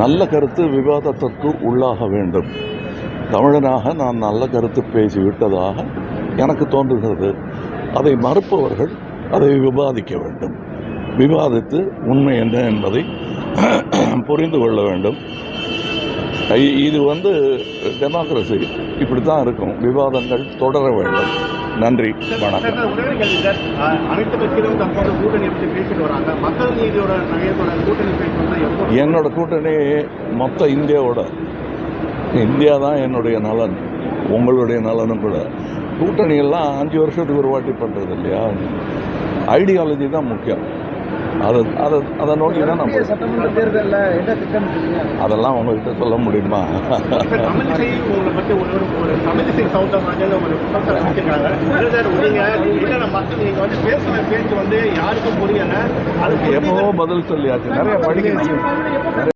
நல்ல கருத்து விவாதத்திற்கு உள்ளாக வேண்டும். தமிழனாக நான் நல்ல கருத்து பேசிவிட்டதாக எனக்கு தோன்றுகிறது. அதை மறுப்பவர்கள் அதை விவாதிக்க வேண்டும். விவாதித்து உண்மை என்ன என்பதை புரிந்து கொள்ள வேண்டும். இது வந்து டெமோக்ரஸி இப்படி தான் இருக்கும். விவாதங்கள் தொடர வேண்டும். நன்றி வணக்கம். என்னோட கூட்டணி மொத்த இந்தியாவோட. இந்தியா தான் என்னுடைய நலன். உங்களுடைய நலனும் கூட. கூட்டணி எல்லாம் அஞ்சு வருஷத்துக்கு ஒரு வாட்டி பண்ணுறது இல்லையா? ஐடியாலஜி தான் முக்கியம். அதை அதை அதை நோக்கி தான் நம்ம சட்டமன்ற தேர்தலில் என்ன திட்டமிட்டீங்க அதெல்லாம் உங்ககிட்ட சொல்ல முடியுமா? எப்பவோ பதில் சொல்லியாச்சு. நிறைய படிக்க